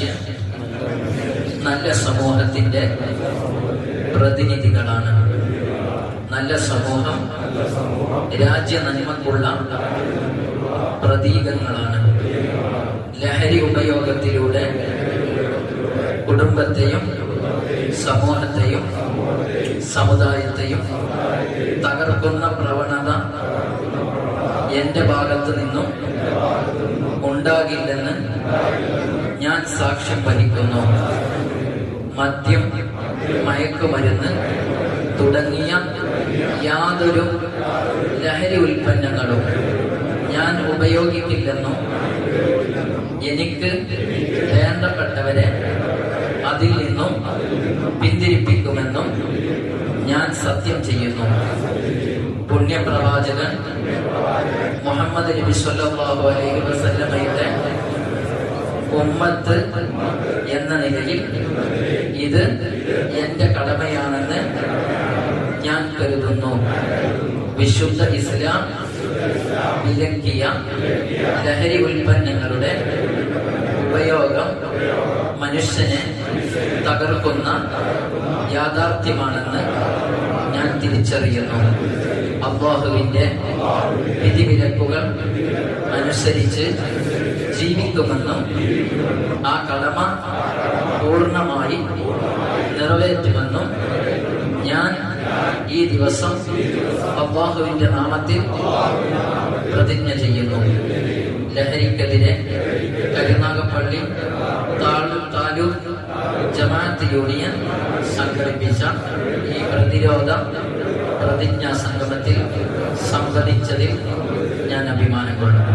മനുഷ്യൻ നല്ല സമൂഹത്തിന്റെ പ്രതിനിധികളാണ്. നല്ല സമൂഹം രാജ്യ നന്മക്കുള്ള പ്രതീകങ്ങളാണ്. ലഹരി ഉപയോഗത്തിലൂടെ കുടുംബത്തെയും സമൂഹത്തെയും സമുദായത്തെയും തകർക്കുന്ന പ്രവണത എന്റെ ഭാഗത്ത് നിന്നും ഉണ്ടാകില്ലെന്ന് ഞാൻ സാക്ഷ്യം വഹിക്കുന്നു. മദ്യം മയക്കുമരുന്ന് തുടങ്ങിയ യാതൊരു ലഹരി ഉൽപ്പന്നങ്ങളും ഞാൻ ഉപയോഗിക്കില്ലെന്നും എനിക്ക് വേണ്ടപ്പെട്ടവരെ അതിൽ നിന്നും പിന്തിരിപ്പിക്കുമെന്നും ഞാൻ സത്യം ചെയ്യുന്നു. പുണ്യപ്രവാചകൻ മുഹമ്മദ് നബി സല്ലല്ലാഹു അലൈഹി വസല്ലമയുടെ ഉമ്മത്ത് എന്ന നിലയിൽ ഇത് എന്റെ കടമയാണെന്ന് ഞാൻ കരുതുന്നു. വിശുദ്ധ ഇസ്ലാം വിലക്കിയ ലഹരി ഉൽപ്പന്നങ്ങളുടെ ഉപയോഗം മനുഷ്യനെ തകർക്കുന്ന യാഥാർത്ഥ്യമാണെന്ന് ഞാൻ തിരിച്ചറിയുന്നു. അള്ളാഹുവിന്റെ വിധിവിലക്കുകൾ അനുസരിച്ച് ജീവിക്കുമെന്നും ആ കടമ പൂർണമായി നിറവേറ്റുമെന്നും ഞാൻ ഈ ദിവസം അബ്ബാഹുവിന്റെ നാമത്തിൽ പ്രതിജ്ഞ ചെയ്യുന്നു. ലഹരിക്കെതിരെ കരുനാഗപ്പള്ളി താലൂക്ക് ജമാഅത്ത് യൂണിയൻ സംഘടിപ്പിച്ച ഈ പ്രതിരോധ പ്രതിജ്ഞാ സംഗമത്തിൽ സംവദിച്ചതിൽ ഞാൻ അഭിമാനം കൊള്ളുന്നു.